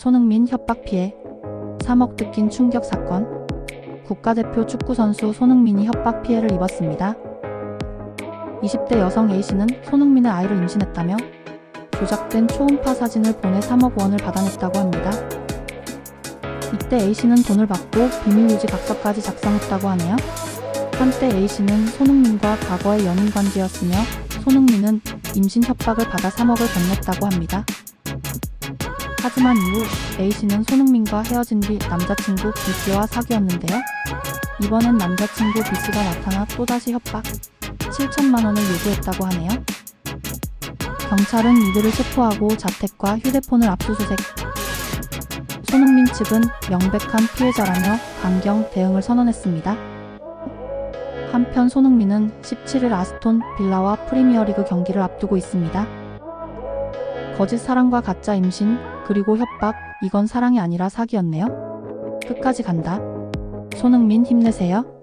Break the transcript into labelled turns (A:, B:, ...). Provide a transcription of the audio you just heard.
A: 손흥민 협박 피해 3억 뜯긴 충격 사건 국가대표 축구선수 손흥민이 협박 피해를 입었습니다. 20대 여성 A씨는 손흥민의 아이를 임신했다며 조작된 초음파 사진을 보내 3억 원을 받아냈다고 합니다. 이때 A씨는 돈을 받고 비밀유지 각서까지 작성했다고 하네요. 한때 A씨는 손흥민과 과거의 연인 관계였으며 손흥민은 임신 협박을 받아 3억을 건넸다고 합니다. 하지만 이후 A씨는 손흥민과 헤어진 뒤 남자친구 B씨와 사귀었는데요. 이번엔 남자친구 B씨가 나타나 또다시 협박 7천만 원을 요구했다고 하네요. 경찰은 이들을 체포하고 자택과 휴대폰을 압수수색. 손흥민 측은 명백한 피해자라며 강경 대응을 선언했습니다. 한편 손흥민은 17일 아스톤 빌라와 프리미어리그 경기를 앞두고 있습니다. 거짓 사랑과 가짜 임신, 그리고 협박, 이건 사랑이 아니라 사기였네요. 끝까지 간다. 손흥민 힘내세요.